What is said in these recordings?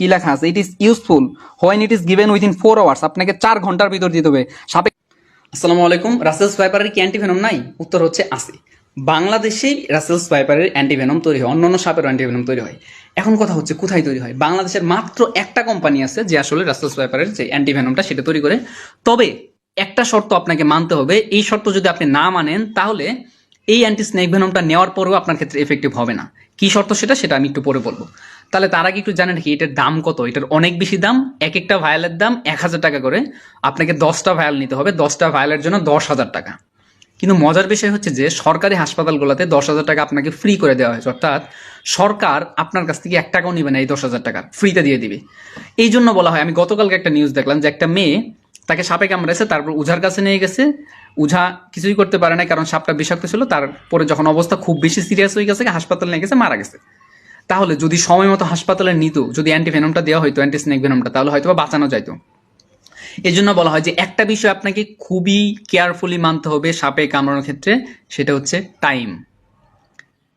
কি লেখা আছে? It is useful when it is given within four hours আপনাকে চার ঘণ্টার ভিতর দিতে হবে। সাপে আসসালামু আলাইকুম। রাসেলস ভাইপারের কি অ্যান্টিভেনম নাই? উত্তর হচ্ছে আছে। বাংলাদেশেই রাসেলস ভাইপারের অ্যান্টিভেনম তৈরি হয়। অন্যান্য সাপের অ্যান্টিভেনম তৈরি হয়। এখন কথা হচ্ছে, কোথায় তৈরি হয়? বাংলাদেশের মাত্র একটা কোম্পানি আছে যে আসলে রাসেলস ভাইপারের যে অ্যান্টিভেনমটা সেটা তৈরি করে। তবে একটা শর্ত আপনাকে মানতে হবে। এই শর্ত যদি আপনি না মানেন, তাহলে এই অ্যান্টি স্নেক ভেনমটা নেওয়ার পরেও আপনার ক্ষেত্রে এফেক্টিভ হবে না। কি শর্ত সেটা? সেটা আমি একটু পরে বলব। তাহলে তারা আগে একটু জানেন কি, এটার দাম কত? এটার অনেক বেশি দাম এক একটা ভায়ালের দাম এক হাজার টাকা করে। আপনাকে দশটা ভায়াল নিতে হবে, দশটা ভায়ালের জন্য দশ হাজার টাকা। কিন্তু মজার বিষয় হচ্ছে যে, সরকারি হাসপাতালগুলোতে দশ হাজার টাকা আপনাকে ফ্রি করে দেওয়া হয়েছে। অর্থাৎ সরকার আপনার কাছ থেকে এক টাকাও নেবে না এই দশ হাজার টাকা ফ্রিতে দিয়ে দিবে। এই জন্য বলা হয়, আমি গতকালকে একটা নিউজ দেখলাম যে একটা মেয়ে তাকে সাপে কামড়েছে তারপর উঝার কাছে নিয়ে গেছে। উঝা কিছুই করতে পারে না কারণ সাপটা বিষাক্ত ছিল, তারপরে যখন অবস্থা খুব বেশি সিরিয়াস হয়ে গেছে, হাসপাতাল নিয়ে গেছে, মারা গেছে। তাহলে যদি সময় মতো হাসপাতালে নিত, যদি অ্যান্টিভেনমটা দেওয়া হয়তো অ্যান্টি স্নেক ভেনমটা তাহলে হয়তো বা বাঁচানো যাইতো। এই জন্য বলা হয় যে একটা বিষয় আপনাকে খুবই কেয়ারফুলি মানতে হবে সাপে কামড়ানোর ক্ষেত্রে, সেটা হচ্ছে টাইম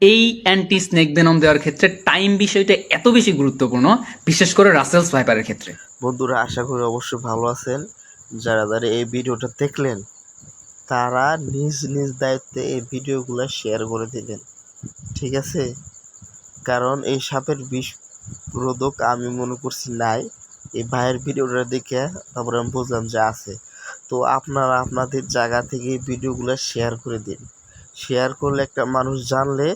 এই অ্যান্টি স্নেক ভেনম দেওয়ার ক্ষেত্রে টাইম বিষয়টা এত বেশি গুরুত্বপূর্ণ, বিশেষ করে রাসেলস ভাইপারের ক্ষেত্রে। বন্ধুরা, আশা করি অবশ্যই ভালো আছেন। যারা যারা এই ভিডিওটা দেখলেন, তারা নিজ নিজ দায়িত্বে এই ভিডিওগুলো শেয়ার করে দিবেন ঠিক আছে? কারণ এই সাপের বিষ রোধক আমি মনে করছি নাই। এই ভাইয়ের ভিডিওটা দেখে তারপরে আমি বুঝলাম যে আছে। তো আপনারা আপনাদের জায়গা থেকে ভিডিওগুলো শেয়ার করে দিন। শেয়ার করলে একটা মানুষ জানলে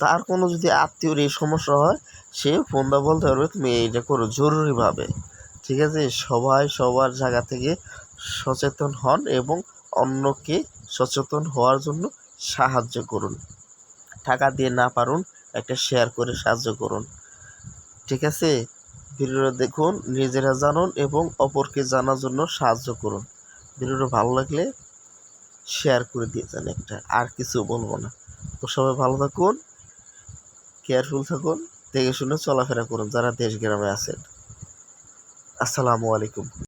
তার কোনো যদি আত্মীয়র এই সমস্যা হয়, সে ফোনটা বলতে পারবে, তুমি এইটা করো জরুরিভাবে। ঠিক আছে? সবাই সবার জায়গা থেকে সচেতন হন এবং অন্যকে সচেতন হওয়ার জন্য সাহায্য করুন। টাকা দিয়ে না পারুন একটা শেয়ার করে সাহায্য করুন। ঠিক আছে? ভিডিওটা দেখুন, নিজেরা জানুন এবং অপরকে জানার জন্য সাহায্য করুন। ভিডিওটা ভালো লাগলে শেয়ার করে দিয়ে যান একটা, আর কিছু বলব না। তো সবাই ভালো থাকুন কেয়ারফুল থাকুন, দেখে শুনে চলাফেরা করুন, যারা দেশ গ্রামে আছেন। আসসালামু আলাইকুম।